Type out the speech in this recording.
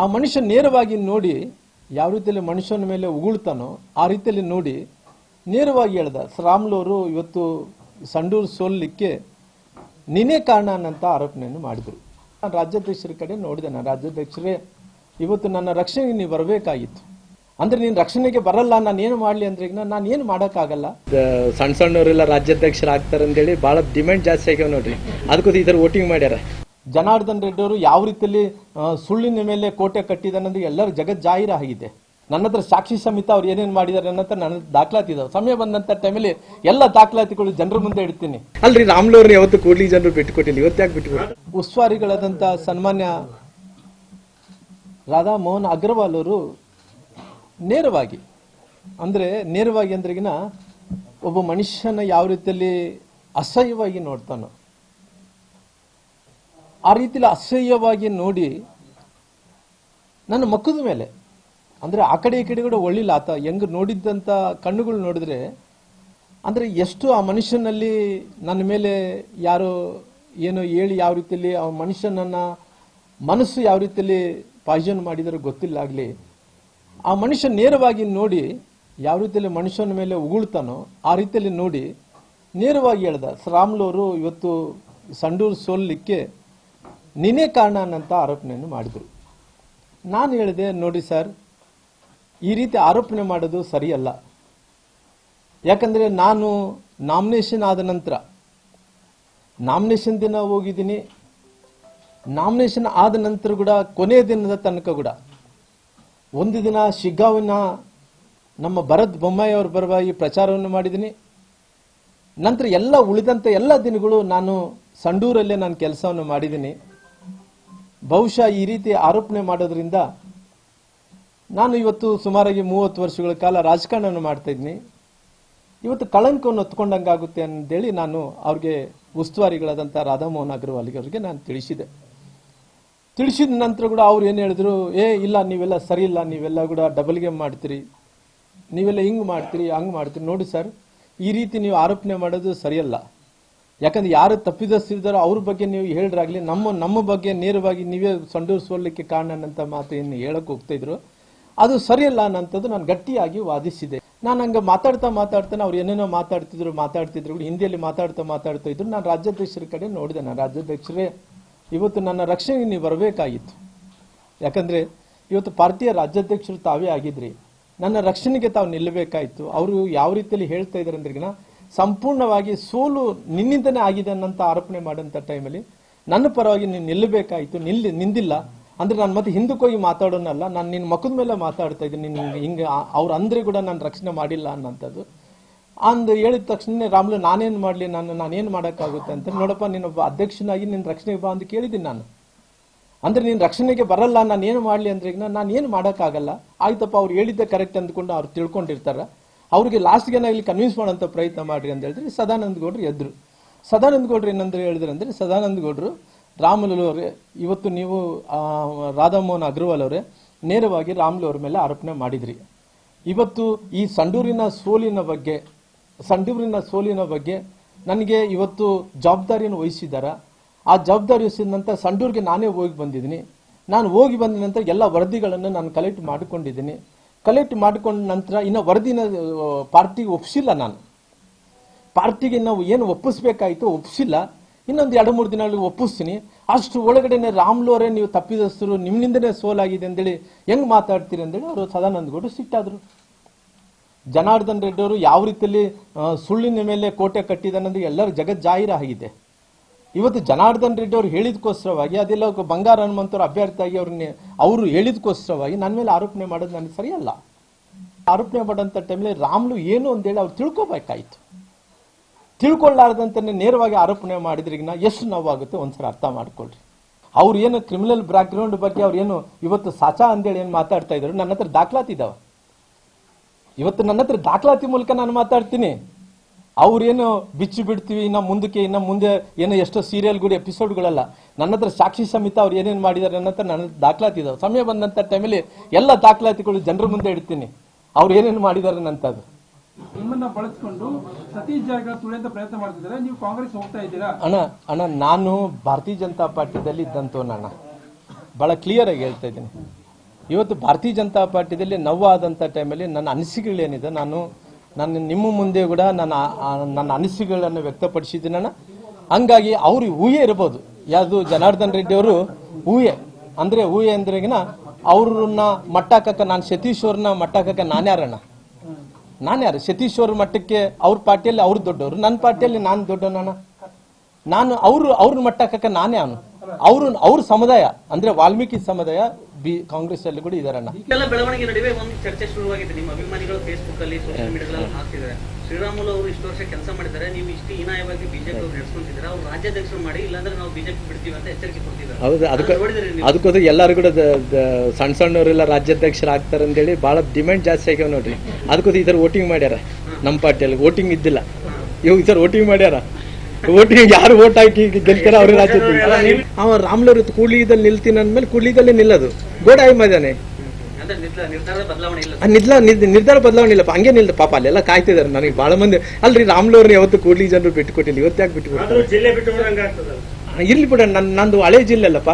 ಆ ಮನುಷ್ಯ ನೇರವಾಗಿ ನೋಡಿ ಯಾವ ರೀತಿಯಲ್ಲಿ ಮನುಷ್ಯನ ಮೇಲೆ ಉಗುಳ್ತಾನೋ ಆ ರೀತಿಯಲ್ಲಿ ನೋಡಿ ನೇರವಾಗಿ ಹೇಳ್ದ ರಾಮ್ಲವರು ಇವತ್ತು ಸಂಡೂರು ಸೋಲ್ಲಿಕ್ಕೆ ನೀನೇ ಕಾರಣ ಅನ್ನಂಥ ಆರೋಪಣೆಯನ್ನು ಮಾಡಿದರು. ನಾನು ರಾಜ್ಯಾಧ್ಯಕ್ಷರ ಕಡೆ ನೋಡಿದೆ, ನಾನು ರಾಜ್ಯಾಧ್ಯಕ್ಷರೇ, ಇವತ್ತು ನನ್ನ ರಕ್ಷಣೆಗೆ ನೀವು ಬರಬೇಕಾಗಿತ್ತು. ಅಂದ್ರೆ ನೀನು ರಕ್ಷಣೆಗೆ ಬರಲ್ಲ, ನಾನು ಏನು ಮಾಡಲಿ? ಅಂದ್ರೆ ಈಗ ನಾನು ಏನು ಮಾಡೋಕ್ಕಾಗಲ್ಲ. ಸಣ್ಣ ಸಣ್ಣವರೆಲ್ಲ ರಾಜ್ಯಾಧ್ಯಕ್ಷರಾಗ್ತಾರೆ ಅಂತೇಳಿ ಭಾಳ ಡಿಮ್ಯಾಂಡ್ ಜಾಸ್ತಿ ಆಗ್ಯಾವ ನೋಡ್ರಿ. ಅದಕ್ಕೂ ಈ ಥರ ವೋಟಿಂಗ್ ಮಾಡ್ಯಾರ. ಜನಾರ್ದನ್ ರೆಡ್ಡಿ ಅವರು ಯಾವ ರೀತಿಯಲ್ಲಿ ಸುಳ್ಳಿನ ಮೇಲೆ ಕೋಟೆ ಕಟ್ಟಿದಾನಂದ್ರೆ ಎಲ್ಲರ ಜಗತ್ ಜಾಹೀರ ಆಗಿದೆ. ನನ್ನ ಹತ್ರ ಸಾಕ್ಷಿ ಸಮೇತ ಅವ್ರು ಏನೇನು ಮಾಡಿದ್ದಾರೆ ಅನ್ನೋ ನನ್ನ ದಾಖಲಾತಿ ಇದಾವೆ. ಸಮಯ ಬಂದಂತ ಟೈಮಲ್ಲಿ ಎಲ್ಲ ದಾಖಲಾತಿಗಳು ಜನರ ಮುಂದೆ ಇಡ್ತೀನಿ. ಅಲ್ರಿ ರಾಮ್ಲವ್ರನ್ನ ಯಾವತ್ತು ಕೂಡ್ಲಿ ಜನರು ಬಿಟ್ಟುಕೊಟ್ಟಿಲ್ಲ ಇವತ್ತು ಯಾಕೆ ಬಿಟ್ಟುಕೊಟ್ಟು ಉಸ್ತುವಾರಿಗಳಾದಂಥ ಸನ್ಮಾನ್ಯ ರಾಧಾ ಮೋಹನ್ ಅಗ್ರವಾಲ್ ಅವರು ನೇರವಾಗಿ ಅಂದ್ರೆ ನೇರವಾಗಿ ಅಂದ್ರೆಗಿನ ಒಬ್ಬ ಮನುಷ್ಯನ ಯಾವ ರೀತಿಯಲ್ಲಿ ಅಸಹ್ಯವಾಗಿ ನೋಡ್ತಾನೋ ಆ ರೀತಿಲಿ ಅಸಹ್ಯವಾಗಿ ನೋಡಿ ನನ್ನ ಮಕ್ಕದ ಮೇಲೆ, ಅಂದರೆ ಆ ಕಡೆ ಈ ಕಡೆ ಕೂಡ ಒಳ್ಳಿಲ್ಲ ಆತ, ಹೆಂಗ್ ನೋಡಿದ್ದಂಥ ಕಣ್ಣುಗಳು ನೋಡಿದ್ರೆ, ಅಂದರೆ ಎಷ್ಟು ಆ ಮನುಷ್ಯನಲ್ಲಿ ನನ್ನ ಮೇಲೆ ಯಾರೋ ಏನೋ ಹೇಳಿ ಯಾವ ರೀತಿಯಲ್ಲಿ ಆ ಮನುಷ್ಯನನ್ನ ಮನಸ್ಸು ಯಾವ ರೀತಿಯಲ್ಲಿ ಪಾಯ್ಸನ್ ಮಾಡಿದರೆ ಗೊತ್ತಿಲ್ಲ ಆಗಲಿ, ಆ ಮನುಷ್ಯ ನೇರವಾಗಿ ನೋಡಿ ಯಾವ ರೀತಿಯಲ್ಲಿ ಮನುಷ್ಯನ ಮೇಲೆ ಉಗುಳ್ತಾನೋ ಆ ರೀತಿಯಲ್ಲಿ ನೋಡಿ ನೇರವಾಗಿ ಹೇಳ್ದ ರಾಮ್ಲವರು ಇವತ್ತು ಸಂಡೂರು ಸೋಲಿಕ್ಕೆ ನೀನೇ ಕಾರಣ ಅನ್ನಂತ ಆರೋಪಣೆಯನ್ನು ಮಾಡಿದರು. ನಾನು ಹೇಳಿದೆ, ನೋಡಿ ಸರ್, ಈ ರೀತಿ ಆರೋಪಣೆ ಮಾಡೋದು ಸರಿಯಲ್ಲ. ಯಾಕಂದರೆ ನಾನು ನಾಮಿನೇಷನ್ ಆದ ನಂತರ, ನಾಮಿನೇಷನ್ ದಿನ ಹೋಗಿದ್ದೀನಿ. ನಾಮಿನೇಷನ್ ಆದ ನಂತರ ಕೂಡ, ಕೊನೆಯ ದಿನದ ತನಕ ಕೂಡ, ಒಂದು ದಿನ ಶಿಗ್ಗಾವಿನ ನಮ್ಮ ಭರತ್ ಬೊಮ್ಮಾಯಿ ಅವರ ಪರವಾಗಿ ಪ್ರಚಾರವನ್ನು ಮಾಡಿದ್ದೀನಿ. ನಂತರ ಎಲ್ಲ ಉಳಿದಂಥ ಎಲ್ಲ ದಿನಗಳು ನಾನು ಸಂಡೂರಲ್ಲೇ ನಾನು ಕೆಲಸವನ್ನು ಮಾಡಿದ್ದೀನಿ. ಬಹುಶಃ ಈ ರೀತಿ ಆರೋಪಣೆ ಮಾಡೋದ್ರಿಂದ ನಾನು ಇವತ್ತು ಸುಮಾರಾಗಿ ಮೂವತ್ತು ವರ್ಷಗಳ ಕಾಲ ರಾಜಕಾರಣ ಮಾಡ್ತಾ ಇದ್ದೀನಿ. ಇವತ್ತು ಕಳಂಕವನ್ನು ಹೊತ್ಕೊಂಡಂಗಾಗುತ್ತೆ ಅಂತೇಳಿ ನಾನು ಅವ್ರಿಗೆ ಉಸ್ತುವಾರಿಗಳಾದಂಥ ರಾಧಾಮೋಹನ್ ಅಗ್ರವಾಲ್ಗೆ ಅವ್ರಿಗೆ ನಾನು ತಿಳಿಸಿದೆ. ತಿಳಿಸಿದ ನಂತರ ಕೂಡ ಅವ್ರು ಏನು ಹೇಳಿದ್ರು, ಏ, ಇಲ್ಲ, ನೀವೆಲ್ಲ ಸರಿ ಇಲ್ಲ, ನೀವೆಲ್ಲ ಕೂಡ ಡಬಲ್ ಗೇಮ್ ಮಾಡ್ತೀರಿ. ನೀವೆಲ್ಲ ಹಿಂಗೆ ಮಾಡ್ತೀರಿ, ಹಂಗೆ ಮಾಡ್ತೀರಿ. ನೋಡಿ ಸರ್, ಈ ರೀತಿ ನೀವು ಆರೋಪಣೆ ಮಾಡೋದು ಸರಿಯಲ್ಲ. ಯಾಕಂದ್ರೆ ಯಾರು ತಪ್ಪಿದಸ್ತಿದ್ದಾರೋ ಅವ್ರ ಬಗ್ಗೆ ನೀವು ಹೇಳ್ರಾಗ್ಲಿ, ನಮ್ಮ ನಮ್ಮ ಬಗ್ಗೆ ನೇರವಾಗಿ ನೀವೇ ಸಂಡೂರಿಸೋಲಿಕ್ಕೆ ಕಾರಣನಂತ ಮಾತು ಏನು ಹೇಳಕ್ ಹೋಗ್ತಾ ಇದ್ರು. ಅದು ಸರಿಯಲ್ಲ ಅನ್ನಂಥದ್ದು ನಾನು ಗಟ್ಟಿಯಾಗಿ ವಾದಿಸಿದೆ. ನಾನು ಹಂಗ ಮಾತಾಡ್ತಾ ಮಾತಾಡ್ತಾನೆ ಅವ್ರು ಏನೇನೋ ಮಾತಾಡ್ತಿದ್ರು ಮಾತಾಡ್ತಿದ್ರು. ಹಿಂದಿಯಲ್ಲಿ ಮಾತಾಡ್ತಾ ಮಾತಾಡ್ತಾ ಇದ್ರು. ನಾನು ರಾಜ್ಯಾಧ್ಯಕ್ಷರ ಕಡೆ ನೋಡಿದೆ. ನಾನು ರಾಜ್ಯಾಧ್ಯಕ್ಷರೇ, ಇವತ್ತು ನನ್ನ ರಕ್ಷಣೆಗೆ ನೀವು ಬರಬೇಕಾಗಿತ್ತು. ಯಾಕಂದ್ರೆ ಇವತ್ತು ಪಾರ್ಟಿಯ ರಾಜ್ಯಾಧ್ಯಕ್ಷರು ತಾವೇ ಆಗಿದ್ರಿ. ನನ್ನ ರಕ್ಷಣೆಗೆ ತಾವು ನಿಲ್ಲಬೇಕಾಯ್ತು. ಅವರು ಯಾವ ರೀತಿಯಲ್ಲಿ ಹೇಳ್ತಾ ಇದ್ದಾರೆ ಅಂದ್ರಿಗಿನ ಸಂಪೂರ್ಣವಾಗಿ ಸೋಲು ನಿನ್ನಿಂದನೇ ಆಗಿದೆ ಅನ್ನಂತ ಆರೋಪಣೆ ಮಾಡಿದಂಥ ಟೈಮಲ್ಲಿ ನನ್ನ ಪರವಾಗಿ ನೀನು ನಿಲ್ಲಬೇಕಾಯಿತು, ನಿಲ್ಲಿ, ನಿಂದಿಲ್ಲ. ಅಂದ್ರೆ ನಾನು ಮತ್ತೆ ಹಿಂದಕ್ಕೋಗಿ ಮಾತಾಡೋನಲ್ಲ, ನಾನು ನಿನ್ನ ಮಕ್ಕದ ಮೇಲೆ ಮಾತಾಡ್ತಾ ಇದ್ದೀನಿ ನಿನ್ನ ಹಿಂಗೆ ಅವ್ರು ಅಂದರೆ ಕೂಡ ನಾನು ರಕ್ಷಣೆ ಮಾಡಿಲ್ಲ ಅನ್ನೋಂಥದ್ದು ಅಂದು ಹೇಳಿದ ತಕ್ಷಣ ರಾಮ್ಲು, ನಾನೇನು ಮಾಡಲಿ, ನಾನು, ನಾನೇನು ಮಾಡೋಕ್ಕಾಗುತ್ತೆ ಅಂತ ನೋಡಪ್ಪ ನೀನೊಬ್ಬ ಅಧ್ಯಕ್ಷನಾಗಿ ನಿನ್ನ ರಕ್ಷಣೆಗೆ ಬಾ ಅಂತ ಕೇಳಿದ್ದೀನಿ ನಾನು. ಅಂದ್ರೆ ನೀನು ರಕ್ಷಣೆಗೆ ಬರಲ್ಲ, ನಾನು ಏನು ಮಾಡಲಿ ಅಂದ್ರೆ ಈಗ ನಾನು ಏನು ಮಾಡೋಕ್ಕಾಗಲ್ಲ. ಆಯ್ತಪ್ಪ, ಅವ್ರು ಹೇಳಿದ್ದೆ ಕರೆಕ್ಟ್ ಅಂದ್ಕೊಂಡು ಅವ್ರು ತಿಳ್ಕೊಂಡಿರ್ತಾರ. ಅವ್ರಿಗೆ ಲಾಸ್ಟ್ಗೆ ಇಲ್ಲಿ ಕನ್ವಿನ್ಸ್ ಮಾಡೋಂಥ ಪ್ರಯತ್ನ ಮಾಡ್ರಿ ಅಂತ ಹೇಳಿದ್ರೆ ಸದಾನಂದ ಗೌಡ್ರು ಎದ್ರು. ಸದಾನಂದ ಗೌಡ್ರು ಏನಂದ್ರೆ ಹೇಳಿದ್ರು ಅಂದ್ರೆ ಸದಾನಂದ ಗೌಡ್ರು ರಾಮುಲು ಅವರೇ, ಇವತ್ತು ನೀವು ರಾಧಾಮೋಹನ್ ಅಗ್ರವಾಲ್ ಅವರೇ ನೇರವಾಗಿ ರಾಮ್ಲು ಅವ್ರ ಮೇಲೆ ಆರೋಪಣೆ ಮಾಡಿದ್ರಿ. ಇವತ್ತು ಈ ಸಂಡೂರಿನ ಸೋಲಿನ ಬಗ್ಗೆ, ಸಂಡೂರಿನ ಸೋಲಿನ ಬಗ್ಗೆ ನನಗೆ ಇವತ್ತು ಜವಾಬ್ದಾರಿಯನ್ನು ವಹಿಸಿದ್ದಾರ? ಆ ಜವಾಬ್ದಾರಿ ವಹಿಸಿದ ನಂತರ ಸಂಡೂರಿಗೆ ನಾನೇ ಹೋಗಿ ಬಂದಿದ್ದೀನಿ. ನಾನು ಹೋಗಿ ಬಂದ ನಂತರ ಎಲ್ಲ ವರದಿಗಳನ್ನು ನಾನು ಕಲೆಕ್ಟ್ ಮಾಡಿಕೊಂಡಿದ್ದೀನಿ. ಕಲೆಕ್ಟ್ ಮಾಡಿಕೊಂಡ ನಂತರ ಇನ್ನು ವರದಿನ ಪಾರ್ಟಿಗೆ ಒಪ್ಪಿಸಿಲ್ಲ ನಾನು. ಪಾರ್ಟಿಗೆ ನಾವು ಏನು ಒಪ್ಪಿಸ್ಬೇಕಾಯಿತು ಒಪ್ಪಿಸಿಲ್ಲ ಇನ್ನೊಂದು ಎರಡು ಮೂರು ದಿನಗಳಲ್ಲಿ ಒಪ್ಪಿಸ್ತೀನಿ. ಅಷ್ಟು ಒಳಗಡೆನೆ ರಾಮ್ಲೋರೆ ನೀವು ತಪ್ಪಿದಸ್ತರು ನಿಮ್ಮಿಂದನೇ ಸೋಲಾಗಿದೆ ಅಂತೇಳಿ ಹೆಂಗೆ ಮಾತಾಡ್ತೀರಿ ಅಂತೇಳಿ ಅವರು ಸದಾನಂದ ಗೌಡರು ಸಿಟ್ಟಾದರು. ಜನಾರ್ದನ್ ರೆಡ್ಡಿ ಅವರು ಯಾವ ರೀತಿಯಲ್ಲಿ ಸುಳ್ಳಿನ ಮೇಲೆ ಕೋಟೆ ಕಟ್ಟಿದಾನಂದ್ರೆ ಎಲ್ಲರ ಜಗತ್ ಜಾಹೀರ ಆಗಿದೆ. ಇವತ್ತು ಜನಾರ್ದನ್ ರೆಡ್ಡಿ ಅವರು ಹೇಳಿದಕ್ಕೋಸ್ಕರವಾಗಿ ಅದೆಲ್ಲ ಬಂಗಾರ ಹನುಮಂತವ್ರ ಅಭ್ಯರ್ಥಿಯಾಗಿ ಅವ್ರನ್ನ ಅವರು ಹೇಳಿದಕ್ಕೋಸ್ಕರವಾಗಿ ನನ್ನ ಮೇಲೆ ಆರೋಪಣೆ ಮಾಡೋದು ನನಗೆ ಸರಿಯಲ್ಲ. ಆರೋಪಣೆ ಮಾಡೋಂಥ ಟೈಮಲ್ಲಿ ರಾಮ್ಲು ಏನು ಅಂತೇಳಿ ಅವ್ರು ತಿಳ್ಕೊಬೇಕಾಯ್ತು. ತಿಳ್ಕೊಳ್ಳಾರ್ದಂತಾನೆ ನೇರವಾಗಿ ಆರೋಪಣೆ ಮಾಡಿದ್ರಿಗಿನ ಎಷ್ಟು ನೋವಾಗುತ್ತೆ ಒಂದ್ಸಲ ಅರ್ಥ ಮಾಡ್ಕೊಳ್ರಿ. ಅವ್ರು ಏನು ಕ್ರಿಮಿನಲ್ ಬ್ಯಾಕ್ಗ್ರೌಂಡ್ ಬಗ್ಗೆ ಅವ್ರು ಏನು ಇವತ್ತು ಸಾಚಾ ಅಂತೇಳಿ ಏನು ಮಾತಾಡ್ತಾ ಇದ್ರು? ನನ್ನ ಹತ್ರ ದಾಖಲಾತಿ ಇದಾವೆ. ಇವತ್ತು ನನ್ನ ಹತ್ರ ದಾಖಲಾತಿ ಮೂಲಕ ನಾನು ಮಾತಾಡ್ತೀನಿ. ಅವ್ರೇನು ಬಿಚ್ಚಿ ಬಿಡ್ತೀವಿ ಇನ್ನ ಮುಂದಕ್ಕೆ ಇನ್ನ ಮುಂದೆ ಏನೋ ಎಷ್ಟೋ ಸೀರಿಯಲ್ಗಳು ಎಪಿಸೋಡ್ಗಳೆಲ್ಲ ನನ್ನ ಹತ್ರ ಸಾಕ್ಷಿ ಸಮೇತ ಅವ್ರು ಏನೇನು ಮಾಡಿದ್ದಾರೆ ಅನ್ನೋ ನನ್ನ ಹತ್ರ ದಾಖಲಾತಿ ಇದಾವೆ ಸಮಯ ಬಂದಂಥ ಟೈಮಲ್ಲಿ ಎಲ್ಲ ದಾಖಲಾತಿಗಳು ಜನರ ಮುಂದೆ ಇಡ್ತೀನಿ. ಅವ್ರು ಏನೇನು ಮಾಡಿದ್ದಾರೆ ಅದು ನಿಮ್ಮನ್ನ ಬಳಸ್ಕೊಂಡು ಸತೀಶ್ ಜಾಗ ತುಳಿಯಂತ ಪ್ರಯತ್ನ ಮಾಡ್ತಿದ್ದಾರೆ. ನೀವು ಕಾಂಗ್ರೆಸ್ ಹೋಗ್ತಾ ಇದ್ದೀರಾ? ಅಣ್ಣ ಅಣ್ಣ ನಾನು ಭಾರತೀಯ ಜನತಾ ಪಾರ್ಟಿದಲ್ಲಿ ಅಣ್ಣ. ಭಾಳ ಕ್ಲಿಯರ್ ಆಗಿ ಹೇಳ್ತಾ ಇದ್ದೀನಿ. ಇವತ್ತು ಭಾರತೀಯ ಜನತಾ ಪಾರ್ಟಿದಲ್ಲಿ ನೋವಾದಂಥ ಟೈಮಲ್ಲಿ ನನ್ನ ಅನಿಸಿಕೆಗಳೇನಿದೆ ನಾನು ನಾನು ನಿಮ್ಮ ಮುಂದೆ ಕೂಡ ನನ್ನ ನನ್ನ ಅನಿಸಿಕೆಗಳನ್ನು ವ್ಯಕ್ತಪಡಿಸಿದ್ದೀನ ಹಂಗಾಗಿ ಅವ್ರು ಊಹೆ ಇರ್ಬೋದು. ಯಾವುದು ಜನಾರ್ದನ್ ರೆಡ್ಡಿ ಅವರು ಊಹೆ. ಅಂದ್ರೆ ಊಹೆ ಅಂದ್ರೆಗಿನ ಅವ್ರನ್ನ ಮಟ್ಟಾಕಕ್ಕ ನಾನು ಸತೀಶ್ ಅವ್ರನ್ನ ಮಟ್ಟಾಕಕ್ಕ ನಾನ್ಯಾರಣ್ಣ ನಾನು ಯಾರು? ಸತೀಶ್ ಅವ್ರ ಮಟ್ಟಕ್ಕೆ ಅವ್ರ ಪಾರ್ಟಿಯಲ್ಲಿ ಅವ್ರು ದೊಡ್ಡವರು. ನನ್ನ ಪಾರ್ಟಿಯಲ್ಲಿ ನಾನು ದೊಡ್ಡವನಣ್ಣ ನಾನು ಅವರು ಅವ್ರ ಮಟ್ಟಾಕಕ್ಕ ನಾನೇ ಅವನು ಅವರು, ಅವ್ರ ಸಮುದಾಯ. ಅಂದ್ರೆ ವಾಲ್ಮೀಕಿ ಸಮುದಾಯ ಬಿ ಕಾಂಗ್ರೆಸ್ ಅಲ್ಲಿ ಕೂಡ ಇದಾರಣ್ಣ. ಬೆಳವಣಿಗೆ ನಡುವೆ ಒಂದು ಚರ್ಚೆ ಶುರುವಾಗಿದೆ. ನಿಮ್ಮ ಅಭಿಮಾನಿಗಳು ಫೇಸ್ಬುಕ್ ಅಲ್ಲಿ ಸೋಷಿಯಲ್ ಮೀಡಿಯಾಗಳಲ್ಲಿ ಹಾಕ್ತಿದ್ದಾರೆ. ಶ್ರೀರಾಮುಲು ಅವರು ಇಷ್ಟು ವರ್ಷ ಕೆಲಸ ಮಾಡಿದ್ದಾರೆ. ನೀವು ಇಷ್ಟು ಹೀನಾಯವಾಗಿ ಬಿಜೆಪಿ ಅವರು ನಡೆಸ್ಕೊಂತಿದ್ದಾರೆ? ಅವ್ರು ರಾಜ್ಯಾಧ್ಯಕ್ಷರು ಮಾಡಿ ಇಲ್ಲಾಂದ್ರೆ ನಾವು ಬಿಜೆಪಿ ಬಿಡ್ತೀವಿ ಅಂತ ಎಚ್ಚರಿಕೆ ಕೊಡ್ತಿದ್ದಾರೆ. ಹೌದು ಅದಕ್ಕೆ ಅದನ್ನ ನೋಡಿದ್ರಿ ನೀವು? ಅದಕ್ಕೋದು ಎಲ್ಲರೂ ಕೂಡ ಸಣ್ಣ ಸಣ್ಣವರೆಲ್ಲ ರಾಜ್ಯಾಧ್ಯಕ್ಷರು ಆಗ್ತಾರೆ ಅಂತೇಳಿ ಬಹಳ ಡಿಮ್ಯಾಂಡ್ ಜಾಸ್ತಿ ಆಗ್ಯಾವ ನೋಡ್ರಿ. ಅದಕ್ಕೋದ್ರೆ ಈ ಥರ ವೋಟಿಂಗ್ ಮಾಡ್ಯಾರ. ನಮ್ಮ ಪಾರ್ಟಿಯಲ್ಲಿ ವೋಟಿಂಗ್ ಇದ್ದಿಲ್ಲ. ಇವಾಗ ಈ ಥರ ವೋಟಿಂಗ್ ಮಾಡ್ಯಾರ. ವೋಟಿಂಗ್ ಯಾರು ಓಟ್ ಹಾಕಿ ಗೆಲ್ತಾರ ಅವ್ರ ರಾಜ್ಯ ಅವ ರಾಮ್ಲೂರ್ ಕೂಡ್ಲಿದಲ್ಲಿ ನಿಲ್ತೀನಿ ಅಂದ್ಮೇಲೆ ಕೂಡ್ಲಿದಲ್ಲಿ ನಿಲ್ಲದು. ಗೋಡಾಯಿ ಮೈದಾನೆ. ಅಂದ್ರೆ ನಿರ್ಧಾರ ಬದಲಾವಣೆ ನಿರ್ಧಾರ ಇಲ್ಲಪ್ಪ. ಹಂಗೆ ನಿಲ್ದ. ಪಾಪ ಅಲ್ಲೆಲ್ಲ ಕಾಯ್ತಿದಾರೆ ನನಗೆ ಬಹಳ ಮಂದಿ. ಅಲ್ರಿ ರಾಮ್ಲವ್ರನ್ನ ಯಾವತ್ತು ಕೂಡ್ಲಿ ಜನರು ಬಿಟ್ಟು ಕೊಟ್ಟಿಲ್ಲ. ಇವತ್ತು ಯಾಕೆ ಬಿಟ್ಟು ಕೊಡ್ತಾರೆ? ಇರ್ಲಿ ಬಿಡ ನನ್ನ ನಂದು ಹಳೆ ಜಿಲ್ಲೆ ಅಲ್ಲಪ್ಪ.